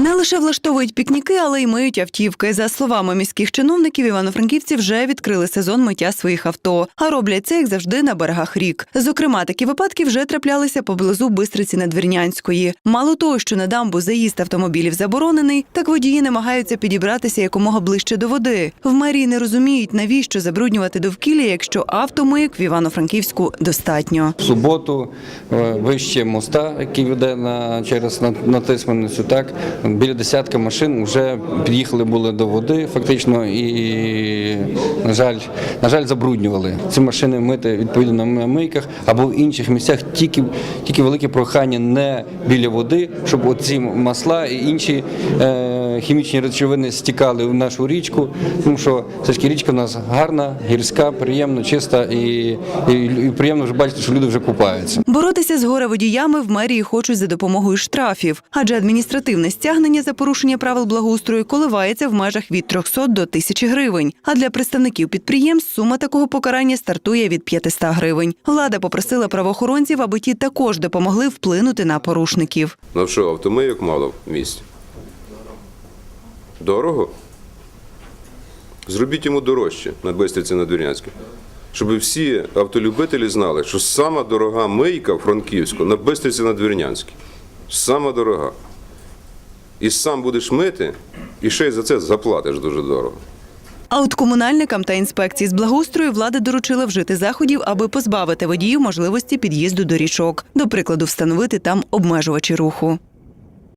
Не лише влаштовують пікніки, але й миють автівки. За словами міських чиновників, івано-франківці вже відкрили сезон миття своїх авто, а роблять це як завжди на берегах рік. Зокрема, такі випадки вже траплялися поблизу Бистриці Надвірнянської. Мало того, що на дамбу заїзд автомобілів заборонений, так водії намагаються підібратися якомога ближче до води. В мерії не розуміють, навіщо забруднювати довкілля, якщо автомийок в Івано-Франківську достатньо. В суботу е, вище моста, який веде на через на, на так біля десятка машин вже під'їхали були до води, фактично, і на жаль, на жаль, забруднювали ці машини мити відповідно на мийках або в інших місцях. Тільки тільки велике прохання не біля води, щоб оці масла і інші е, хімічні речовини стікали в нашу річку, тому що все ж таки річка в нас гарна, гірська, приємна, чиста і, і, і приємно вже бачити, що люди вже купаються. Боротися з горе водіями в мерії хочуть за допомогою штрафів, адже адміністративне стягнення за порушення правил благоустрою коливається в межах від 300 до 1000 гривень. А для представників підприємств сума такого покарання стартує від 500 гривень. Влада попросила правоохоронців, аби ті також допомогли вплинути на порушників. Ну що, автомийок мало в місті? Дорого? Зробіть йому дорожче на Бистриці на Двірнянській. Щоб всі автолюбителі знали, що сама дорога мийка Франківську на Бистриці на Двірнянській. Сама дорога. І сам будеш мити, і ще й за це заплатиш дуже дорого. А от комунальникам та інспекції з благоустрою влада доручила вжити заходів, аби позбавити водіїв можливості під'їзду до річок. До прикладу, встановити там обмежувачі руху.